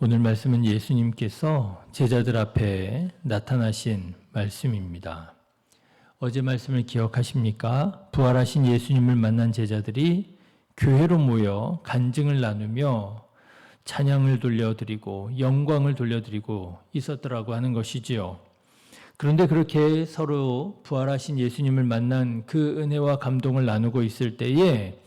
오늘 말씀은 예수님께서 제자들 앞에 나타나신 말씀입니다. 어제 말씀을 기억하십니까? 부활하신 예수님을 만난 제자들이 교회로 모여 간증을 나누며 찬양을 돌려드리고 영광을 돌려드리고 있었더라고 하는 것이지요. 그런데 그렇게 서로 부활하신 예수님을 만난 그 은혜와 감동을 나누고 있을 때에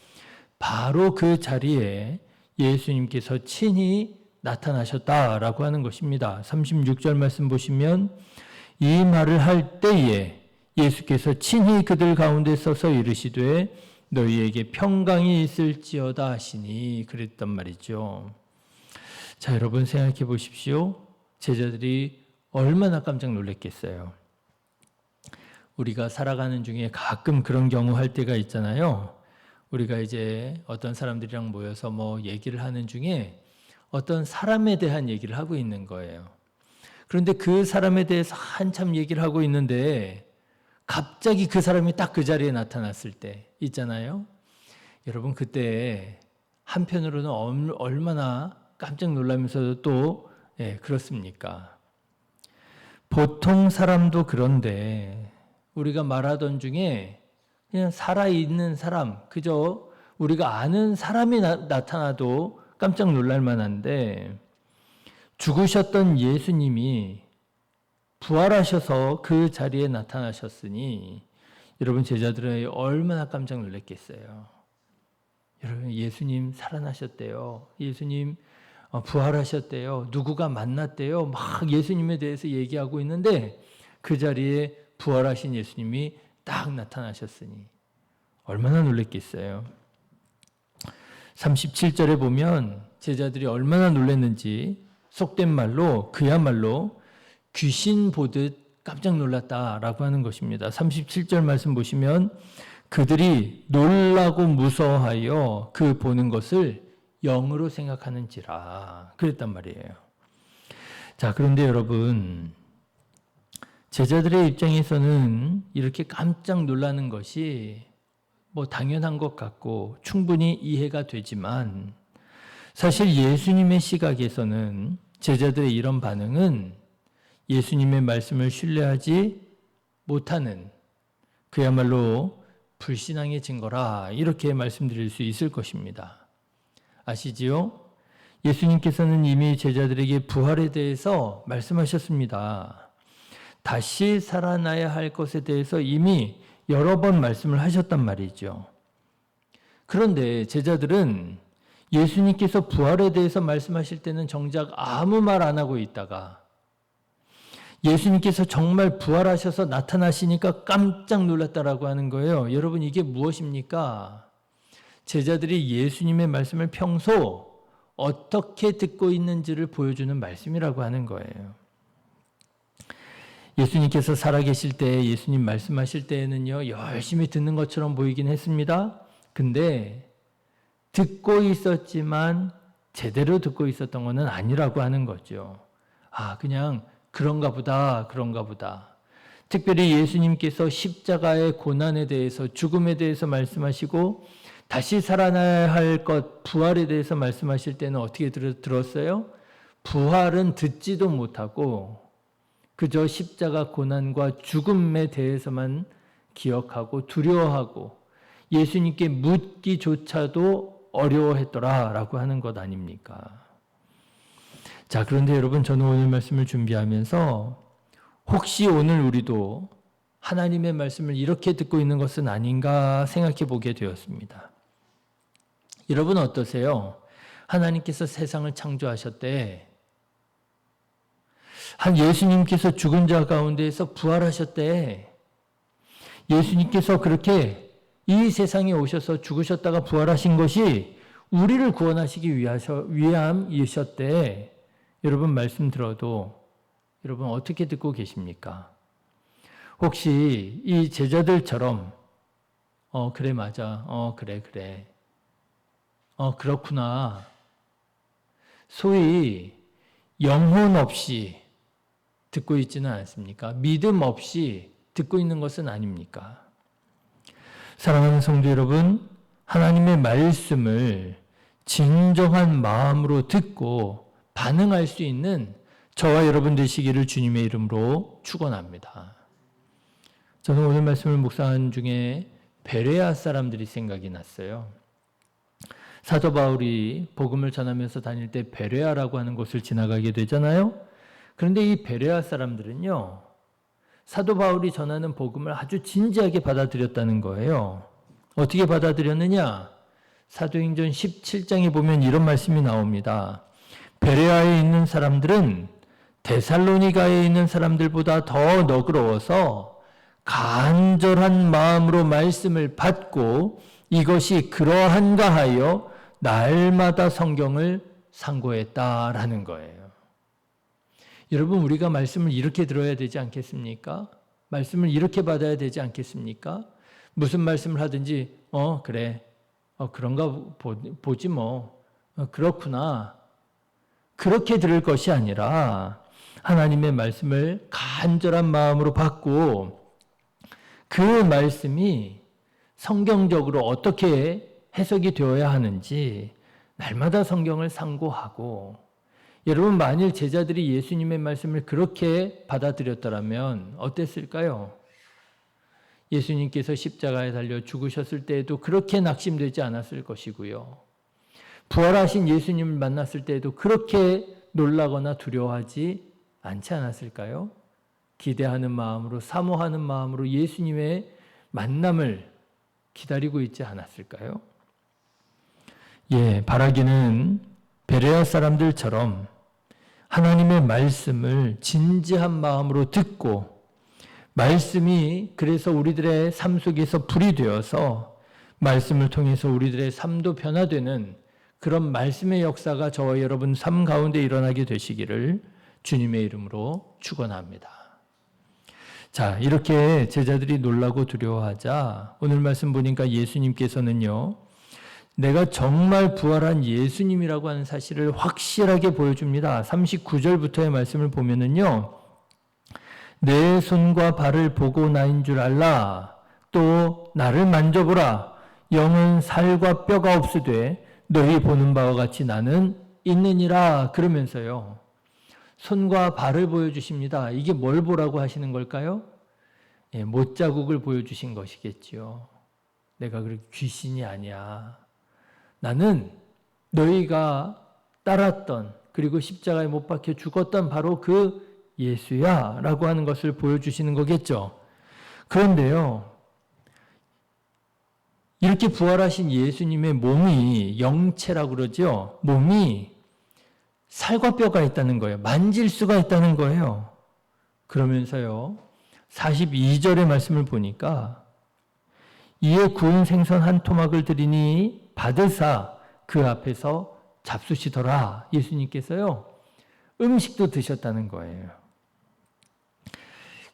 바로 그 자리에 예수님께서 친히 나타나셨다라고 하는 것입니다. 36절 말씀 보시면 이 말을 할 때에 예수께서 친히 그들 가운데 서서 이르시되 너희에게 평강이 있을지어다 하시니 그랬단 말이죠. 자, 여러분 생각해 보십시오. 제자들이 얼마나 깜짝 놀랐겠어요. 우리가 살아가는 중에 가끔 그런 경우 할 때가 있잖아요. 우리가 이제 어떤 사람들이랑 모여서 뭐 얘기를 하는 중에 어떤 사람에 대한 얘기를 하고 있는 거예요. 그런데 그 사람에 대해서 한참 얘기를 하고 있는데 갑자기 그 사람이 딱 그 자리에 나타났을 때 있잖아요. 여러분 그때 한편으로는 얼마나 깜짝 놀라면서도 또 예, 그렇습니까? 보통 사람도 그런데 우리가 말하던 중에 그냥 살아있는 사람, 그저 우리가 아는 사람이 나, 나타나도 깜짝 놀랄 만한데 죽으셨던 예수님이 부활하셔서 그 자리에 나타나셨으니 여러분 제자들은 얼마나 깜짝 놀랐겠어요. 여러분 예수님 살아나셨대요. 예수님 어, 부활하셨대요. 누구가 만났대요. 막 예수님에 대해서 얘기하고 있는데 그 자리에 부활하신 예수님이 딱 나타나셨으니 얼마나 놀랬겠어요. 37절에 보면 제자들이 얼마나 놀랐는지 속된 말로 그야말로 귀신 보듯 깜짝 놀랐다라고 하는 것입니다. 37절 말씀 보시면 그들이 놀라고 무서워하여 그 보는 것을 영으로 생각하는지라 그랬단 말이에요. 자, 그런데 여러분 제자들의 입장에서는 이렇게 깜짝 놀라는 것이 뭐 당연한 것 같고 충분히 이해가 되지만 사실 예수님의 시각에서는 제자들의 이런 반응은 예수님의 말씀을 신뢰하지 못하는 그야말로 불신앙의 증거라 이렇게 말씀드릴 수 있을 것입니다. 아시지요? 예수님께서는 이미 제자들에게 부활에 대해서 말씀하셨습니다. 다시 살아나야 할 것에 대해서 이미 여러 번 말씀을 하셨단 말이죠. 그런데 제자들은 예수님께서 부활에 대해서 말씀하실 때는 정작 아무 말 안 하고 있다가 예수님께서 정말 부활하셔서 나타나시니까 깜짝 놀랐다라고 하는 거예요. 여러분 이게 무엇입니까? 제자들이 예수님의 말씀을 평소 어떻게 듣고 있는지를 보여주는 말씀이라고 하는 거예요. 예수님께서 살아계실 때 예수님 말씀하실 때에는요, 열심히 듣는 것처럼 보이긴 했습니다. 근데 듣고 있었지만 제대로 듣고 있었던 것은 아니라고 하는 거죠. 아, 그냥 그런가 보다, 그런가 보다. 특별히 예수님께서 십자가의 고난에 대해서, 죽음에 대해서 말씀하시고, 다시 살아나야 할 것, 부활에 대해서 말씀하실 때는 어떻게 들었어요? 부활은 듣지도 못하고, 그저 십자가 고난과 죽음에 대해서만 기억하고 두려워하고 예수님께 묻기조차도 어려워했더라 라고 하는 것 아닙니까? 자, 그런데 여러분 저는 오늘 말씀을 준비하면서 혹시 오늘 우리도 하나님의 말씀을 이렇게 듣고 있는 것은 아닌가 생각해 보게 되었습니다. 여러분 어떠세요? 하나님께서 세상을 창조하셨대. 한 예수님께서 죽은 자 가운데에서 부활하셨대. 예수님께서 그렇게 이 세상에 오셔서 죽으셨다가 부활하신 것이 우리를 구원하시기 위함이셨대. 여러분 말씀 들어도 여러분 어떻게 듣고 계십니까? 혹시 이 제자들처럼 어 그래 맞아. 어 그래 그래. 어 그렇구나. 소위 영혼 없이 듣고 있지는 않습니까? 믿음 없이 듣고 있는 것은 아닙니까? 사랑하는 성도 여러분, 하나님의 말씀을 진정한 마음으로 듣고 반응할 수 있는 저와 여러분 되시기를 주님의 이름으로 축원합니다. 저는 오늘 말씀을 묵상한 중에 베레아 사람들이 생각이 났어요. 사도 바울이 복음을 전하면서 다닐 때 베레아라고 하는 곳을 지나가게 되잖아요. 그런데 이 베레아 사람들은요. 사도 바울이 전하는 복음을 아주 진지하게 받아들였다는 거예요. 어떻게 받아들였느냐? 사도행전 17장에 보면 이런 말씀이 나옵니다. 베레아에 있는 사람들은 데살로니가에 있는 사람들보다 더 너그러워서 간절한 마음으로 말씀을 받고 이것이 그러한가 하여 날마다 성경을 상고했다라는 거예요. 여러분, 우리가 말씀을 이렇게 들어야 되지 않겠습니까? 말씀을 이렇게 받아야 되지 않겠습니까? 무슨 말씀을 하든지, 어, 그래. 어, 그런가 보, 지 뭐. 어, 그렇구나. 그렇게 들을 것이 아니라 하나님의 말씀을 간절한 마음으로 받고 그 말씀이 성경적으로 어떻게 해석이 되어야 하는지 날마다 성경을 상고하고 여러분 만일 제자들이 예수님의 말씀을 그렇게 받아들였더라면 어땠을까요? 예수님께서 십자가에 달려 죽으셨을 때에도 그렇게 낙심되지 않았을 것이고요. 부활하신 예수님을 만났을 때에도 그렇게 놀라거나 두려워하지 않지 않았을까요? 기대하는 마음으로 사모하는 마음으로 예수님의 만남을 기다리고 있지 않았을까요? 예, 바라기는 베레아 사람들처럼 하나님의 말씀을 진지한 마음으로 듣고 말씀이 그래서 우리들의 삶 속에서 불이 되어서 말씀을 통해서 우리들의 삶도 변화되는 그런 말씀의 역사가 저와 여러분 삶 가운데 일어나게 되시기를 주님의 이름으로 축원합니다. 자, 이렇게 제자들이 놀라고 두려워하자 오늘 말씀 보니까 예수님께서는요. 내가 정말 부활한 예수님이라고 하는 사실을 확실하게 보여줍니다. 39절부터의 말씀을 보면은요. 내 손과 발을 보고 나인 줄 알라. 또 나를 만져보라. 영은 살과 뼈가 없으되 너희 보는 바와 같이 나는 있느니라. 그러면서요. 손과 발을 보여주십니다. 이게 뭘 보라고 하시는 걸까요? 예, 못자국을 보여주신 것이겠지요. 내가 그렇게 귀신이 아니야. 나는 너희가 따랐던 그리고 십자가에 못 박혀 죽었던 바로 그 예수야 라고 하는 것을 보여주시는 거겠죠. 그런데요, 이렇게 부활하신 예수님의 몸이 영체라고 그러죠. 몸이 살과 뼈가 있다는 거예요. 만질 수가 있다는 거예요. 그러면서요, 42절의 말씀을 보니까 이에 구운 생선 한 토막을 드리니 받으사 그 앞에서 잡수시더라. 예수님께서요, 음식도 드셨다는 거예요.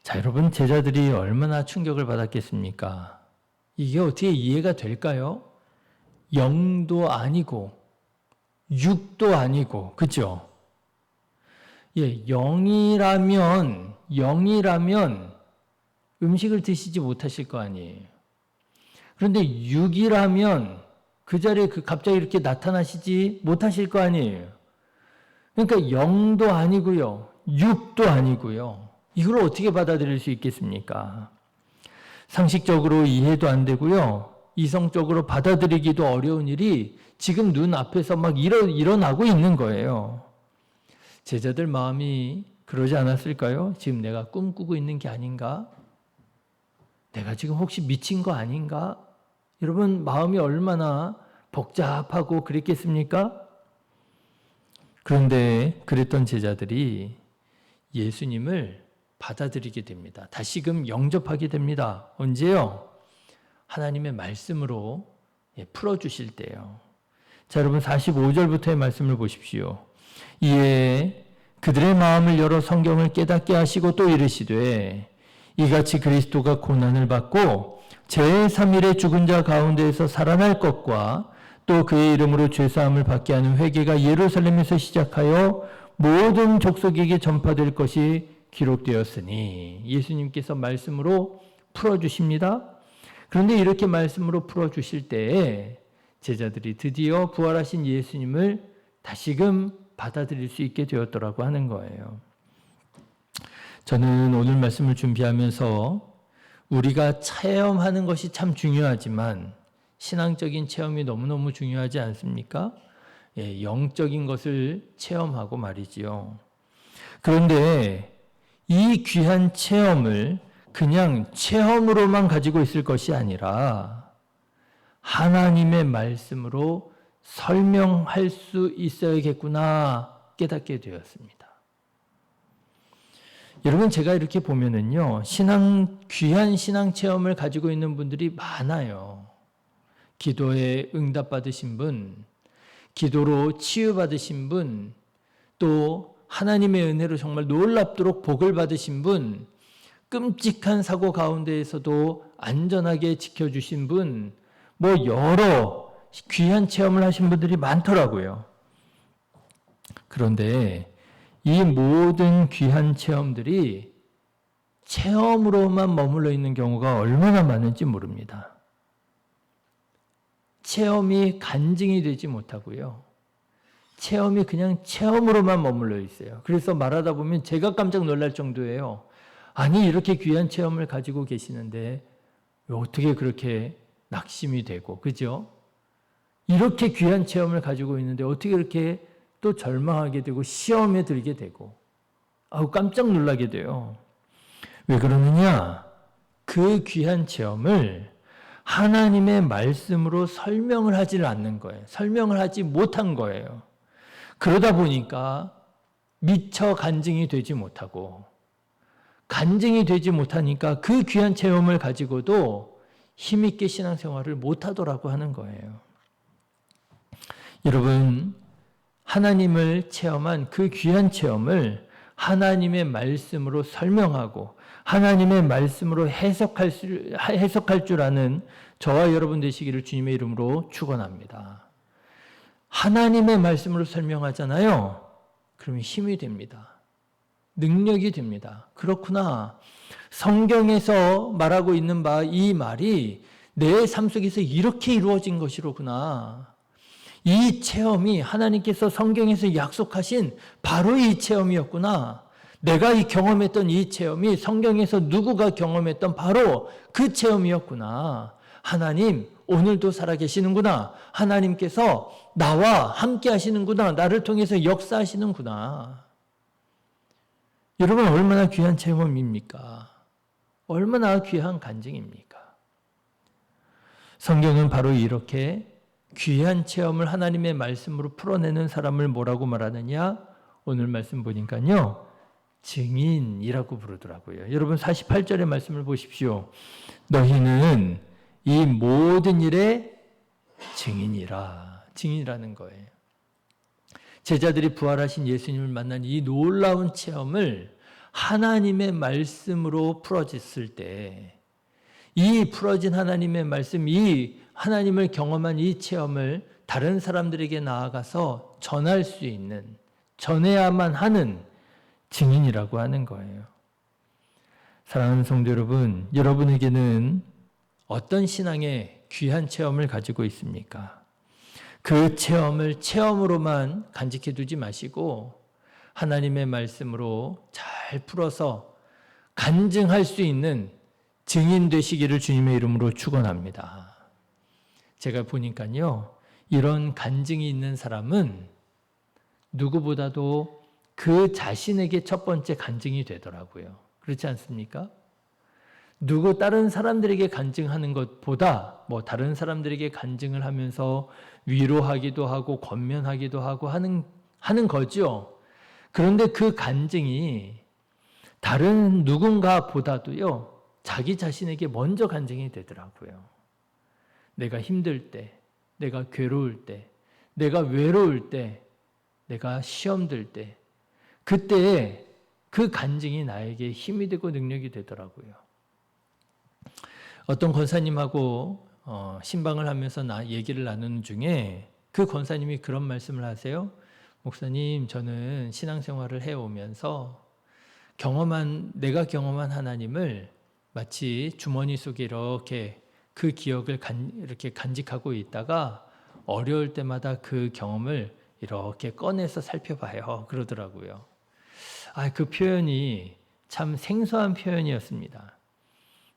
자, 여러분, 제자들이 얼마나 충격을 받았겠습니까? 이게 어떻게 이해가 될까요? 영도 아니고, 육도 아니고, 그죠? 예, 영이라면, 영이라면 음식을 드시지 못하실 거 아니에요. 그런데 육이라면 그 자리에 그 갑자기 이렇게 나타나시지 못하실 거 아니에요. 그러니까 영도 아니고요. 육도 아니고요. 이걸 어떻게 받아들일 수 있겠습니까? 상식적으로 이해도 안 되고요. 이성적으로 받아들이기도 어려운 일이 지금 눈 앞에서 막 일어, 일어나고 있는 거예요. 제자들 마음이 그러지 않았을까요? 지금 내가 꿈꾸고 있는 게 아닌가? 내가 지금 혹시 미친 거 아닌가? 여러분, 마음이 얼마나 복잡하고 그랬겠습니까? 그런데 그랬던 제자들이 예수님을 받아들이게 됩니다. 다시금 영접하게 됩니다. 언제요? 하나님의 말씀으로 예, 풀어주실 때요. 자, 여러분 45절부터의 말씀을 보십시오. 이에 그들의 마음을 열어 성경을 깨닫게 하시고 또 이르시되 이같이 그리스도가 고난을 받고 제3일에 죽은 자 가운데에서 살아날 것과 또 그의 이름으로 죄사함을 받게 하는 회개가 예루살렘에서 시작하여 모든 족속에게 전파될 것이 기록되었으니 예수님께서 말씀으로 풀어주십니다. 그런데 이렇게 말씀으로 풀어주실 때에 제자들이 드디어 부활하신 예수님을 다시금 받아들일 수 있게 되었더라고 하는 거예요. 저는 오늘 말씀을 준비하면서 우리가 체험하는 것이 참 중요하지만 신앙적인 체험이 너무너무 중요하지 않습니까? 예, 영적인 것을 체험하고 말이지요. 그런데 이 귀한 체험을 그냥 체험으로만 가지고 있을 것이 아니라 하나님의 말씀으로 설명할 수 있어야겠구나 깨닫게 되었습니다. 여러분 제가 이렇게 보면은요 신앙 귀한 신앙 체험을 가지고 있는 분들이 많아요. 기도에 응답 받으신 분, 기도로 치유 받으신 분, 또 하나님의 은혜로 정말 놀랍도록 복을 받으신 분, 끔찍한 사고 가운데에서도 안전하게 지켜주신 분, 뭐 여러 귀한 체험을 하신 분들이 많더라고요. 그런데 이 모든 귀한 체험들이 체험으로만 머물러 있는 경우가 얼마나 많은지 모릅니다. 체험이 간증이 되지 못하고요. 체험이 그냥 체험으로만 머물러 있어요. 그래서 말하다 보면 제가 깜짝 놀랄 정도예요. 아니, 이렇게 귀한 체험을 가지고 계시는데 어떻게 그렇게 낙심이 되고, 그죠? 이렇게 귀한 체험을 가지고 있는데 어떻게 그렇게 또 절망하게 되고 시험에 들게 되고, 아우, 깜짝 놀라게 돼요. 왜 그러느냐? 그 귀한 체험을 하나님의 말씀으로 설명을 하지를 않는 거예요. 설명을 하지 못한 거예요. 그러다 보니까 미처 간증이 되지 못하고 간증이 되지 못하니까 그 귀한 체험을 가지고도 힘있게 신앙생활을 못하더라고 하는 거예요. 여러분, 하나님을 체험한 그 귀한 체험을 하나님의 말씀으로 설명하고 하나님의 말씀으로 해석할, 수, 해석할 줄 아는 저와 여러분 되시기를 주님의 이름으로 축원합니다. 하나님의 말씀으로 설명하잖아요. 그러면 힘이 됩니다. 능력이 됩니다. 그렇구나. 성경에서 말하고 있는 바 이 말이 내 삶 속에서 이렇게 이루어진 것이로구나. 이 체험이 하나님께서 성경에서 약속하신 바로 이 체험이었구나. 내가 이 경험했던 이 체험이 성경에서 누구가 경험했던 바로 그 체험이었구나. 하나님, 오늘도 살아계시는구나. 하나님께서 나와 함께 하시는구나. 나를 통해서 역사하시는구나. 여러분, 얼마나 귀한 체험입니까? 얼마나 귀한 간증입니까? 성경은 바로 이렇게 귀한 체험을 하나님의 말씀으로 풀어내는 사람을 뭐라고 말하느냐? 오늘 말씀 보니까요. 증인이라고 부르더라고요. 여러분 48절의 말씀을 보십시오. 너희는 이 모든 일의 증인이라. 증인이라는 거예요. 제자들이 부활하신 예수님을 만난 이 놀라운 체험을 하나님의 말씀으로 풀어졌을 때, 이 풀어진 하나님의 말씀, 이 하나님을 경험한 이 체험을 다른 사람들에게 나아가서 전할 수 있는, 전해야만 하는 증인이라고 하는 거예요. 사랑하는 성도 여러분, 여러분에게는 어떤 신앙의 귀한 체험을 가지고 있습니까? 그 체험을 체험으로만 간직해 두지 마시고 하나님의 말씀으로 잘 풀어서 간증할 수 있는 증인 되시기를 주님의 이름으로 축원합니다. 제가 보니까요. 이런 간증이 있는 사람은 누구보다도 그 자신에게 첫 번째 간증이 되더라고요. 그렇지 않습니까? 누구 다른 사람들에게 간증하는 것보다 뭐 다른 사람들에게 간증을 하면서 위로하기도 하고 권면하기도 하고 하는 하는 거죠. 그런데 그 간증이 다른 누군가보다도요. 자기 자신에게 먼저 간증이 되더라고요. 내가 힘들 때, 내가 괴로울 때, 내가 외로울 때, 내가 시험 들 때, 그때 그 간증이 나에게 힘이 되고 능력이 되더라고요. 어떤 권사님하고 어, 신방을 하면서 나 얘기를 나누는 중에 그 권사님이 그런 말씀을 하세요. 목사님, 저는 신앙생활을 해오면서 경험한 내가 경험한 하나님을 마치 주머니 속에 이렇게 그 기억을 간, 이렇게 간직하고 있다가 어려울 때마다 그 경험을 이렇게 꺼내서 살펴봐요. 그러더라고요. 아, 그 표현이 참 생소한 표현이었습니다.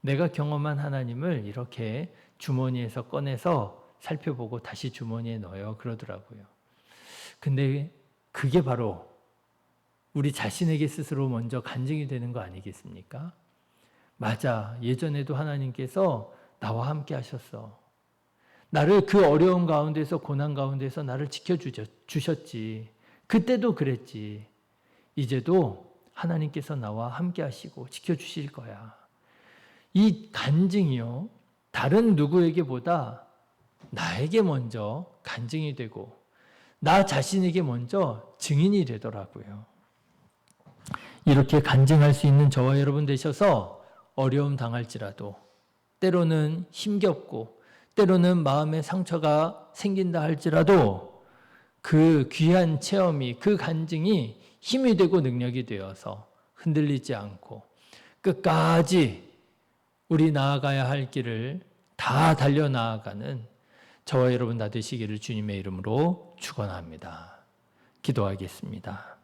내가 경험한 하나님을 이렇게 주머니에서 꺼내서 살펴보고 다시 주머니에 넣어요. 그러더라고요. 근데 그게 바로 우리 자신에게 스스로 먼저 간증이 되는 거 아니겠습니까? 맞아. 예전에도 하나님께서 나와 함께 하셨어. 나를 그 어려움 가운데서 고난 가운데서 나를 지켜 주셨지. 그때도 그랬지. 이제도 하나님께서 나와 함께 하시고 지켜 주실 거야. 이 간증이요. 다른 누구에게보다 나에게 먼저 간증이 되고 나 자신에게 먼저 증인이 되더라고요. 이렇게 간증할 수 있는 저와 여러분 되셔서 어려움 당할지라도 때로는 힘겹고 때로는 마음의 상처가 생긴다 할지라도 그 귀한 체험이 그 간증이 힘이 되고 능력이 되어서 흔들리지 않고 끝까지 우리 나아가야 할 길을 다 달려 나아가는 저와 여러분 다 되시기를 주님의 이름으로 축원합니다. 기도하겠습니다.